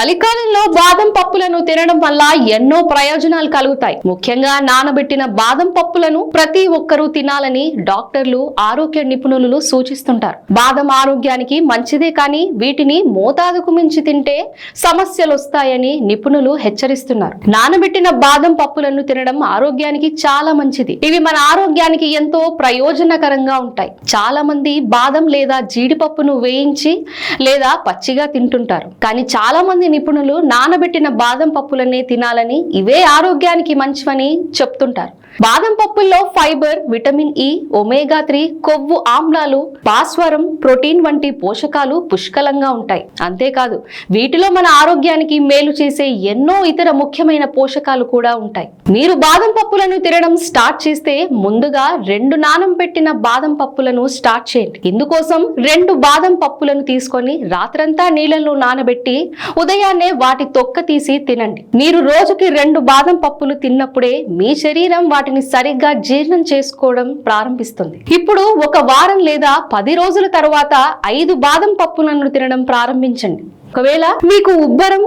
చలికాలంలో బాదం పప్పులను తినడం వల్ల ఎన్నో ప్రయోజనాలు కలుగుతాయి. ముఖ్యంగా నానబెట్టిన బాదం పప్పులను ప్రతి ఒక్కరూ తినాలని డాక్టర్లు ఆరోగ్య నిపుణులు సూచిస్తుంటారు. బాదం ఆరోగ్యానికి మంచిదే కానీ వీటిని మోతాదుకు మించి తింటే సమస్యలు వస్తాయని నిపుణులు హెచ్చరిస్తున్నారు. నానబెట్టిన బాదం పప్పులను తినడం ఆరోగ్యానికి చాలా మంచిది. ఇవి మన ఆరోగ్యానికి ఎంతో ప్రయోజనకరంగా ఉంటాయి. చాలా మంది బాదం లేదా జీడిపప్పును వేయించి లేదా పచ్చిగా తింటుంటారు. కానీ చాలా మంది నిపుణులు నానబెట్టిన బాదం పప్పులనే తినాలని ఇవే ఆరోగ్యానికి మంచివని చెప్తుంటారు. బాదం పప్పుల్లో fibre vitamin E omega three కొవ్వు ఆమ్లాలు భాస్వరం ప్రోటీన్ వంటి పోషకాలు పుష్కలంగా ఉంటాయి. అంతేకాదు వీటిలో మన ఆరోగ్యానికి మేలు చేసే ఎన్నో ఇతర ముఖ్యమైన పోషకాలు కూడా ఉంటాయి. మీరు బాదం పప్పులను తినడం స్టార్ట్ చేస్తే ముందుగా రెండు నానం పెట్టిన బాదం పప్పులను స్టార్ట్ చేయండి. ఇందుకోసం రెండు బాదం పప్పులను తీసుకొని రాత్రంతా నీళ్ళలో నానబెట్టి ఉదయాన్నే వాటి తొక్క తీసి తినండి. మీరు రోజుకి రెండు బాదం పప్పులు తిన్నప్పుడే మీ శరీరం వాటిని సరిగ్గా జీర్ణం చేసుకోవడం ప్రారంభిస్తుంది. ఇప్పుడు ఒక వారం లేదా పది రోజుల తర్వాత ఐదు బాదం పప్పు నన్ను తినడం ప్రారంభించండి. ఒకవేళ మీకు ఉబ్బరం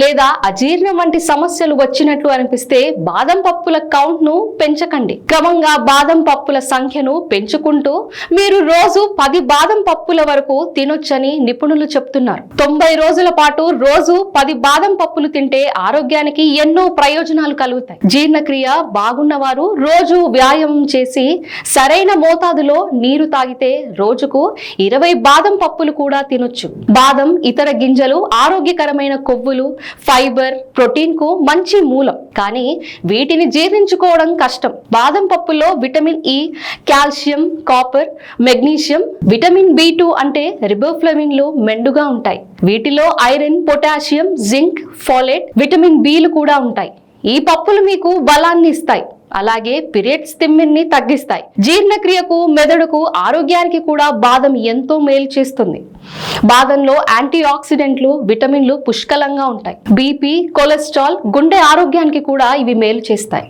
లేదా అజీర్ణం వంటి సమస్యలు వచ్చినట్లు అనిపిస్తే బాదం పప్పుల కౌంట్ను పెంచకండి. క్రమంగా బాదం పప్పుల సంఖ్యను పెంచుకుంటూ మీరు రోజు పది బాదం పప్పుల వరకు తినొచ్చని నిపుణులు చెప్తున్నారు. తొంభై రోజుల పాటు రోజు పది బాదం పప్పులు తింటే ఆరోగ్యానికి ఎన్నో ప్రయోజనాలు కలుగుతాయి. జీర్ణక్రియ బాగున్న వారు రోజు వ్యాయామం చేసి సరైన మోతాదులో నీరు తాగితే రోజుకు ఇరవై బాదం పప్పులు కూడా తినొచ్చు. బాదం ఇతర గింజలు ఆరోగ్యకరమైన కొవ్వులు ఫైబర్ ప్రోటీన్కు మంచి మూలం. కానీ వీటిని జీర్ణించుకోవడం కష్టం. బాదం పప్పులో vitamin E calcium copper magnesium vitamin B two అంటే రిబోఫ్లవిన్లు మెండుగా ఉంటాయి. వీటిలో iron potassium zinc folate vitamin బిలు కూడా ఉంటాయి. ఈ పప్పులు మీకు బలాన్ని ఇస్తాయి. అలాగే పీరియడ్స్ తిమ్మిని తగ్గిస్తాయి. జీర్ణక్రియకు మెదడుకు ఆరోగ్యానికి కూడా బాదం ఎంతో మేలు చేస్తుంది. బాదంలో యాంటీ ఆక్సిడెంట్లు విటమిన్లు పుష్కలంగా ఉంటాయి. బీపీ కొలెస్ట్రాల్ గుండె ఆరోగ్యానికి కూడా ఇవి మేలు చేస్తాయి.